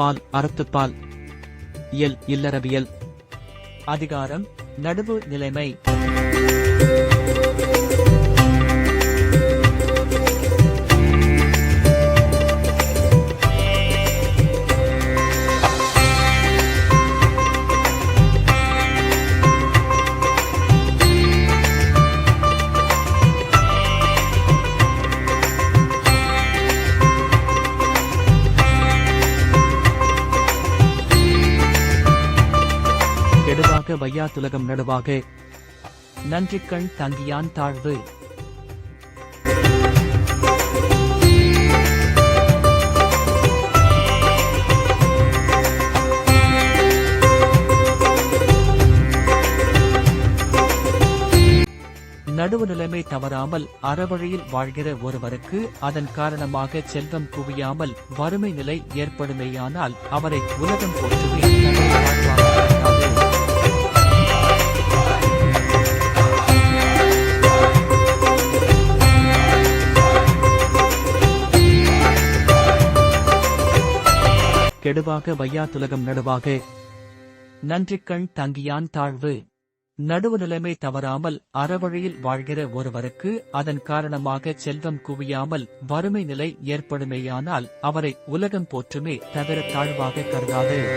பால் அறத்துப்பால். இயல் இல்லறவியல். அதிகாரம் நடுவு நிலைமை. கெடுவாக வையாத்துலகம் நடுவாக. நன்றிக்கண் தங்கியான் தாழ்வு. நடுவு நிலைமை தவறாமல் அறவழியில் வாழ்கிற ஒருவருக்கு அதன் காரணமாக செல்வம் குவியாமல் வறுமை நிலை ஏற்படுமேயானால் அவரை உலகம் போற்றுவேன். கெடுவாக வையாத்துலகம் நடுவாக. நன்றிக்கண் தங்கியான் தாழ்வு. நடுவு நிலைமை தவறாமல் அறவழியில் வாழ்கிற ஒருவருக்கு அதன் காரணமாக செல்வம் குவியாமல் வறுமை நிலை ஏற்படுமேயானால் அவரை உலகம் போற்றுமே தவிர தாழ்வாக கருதாது.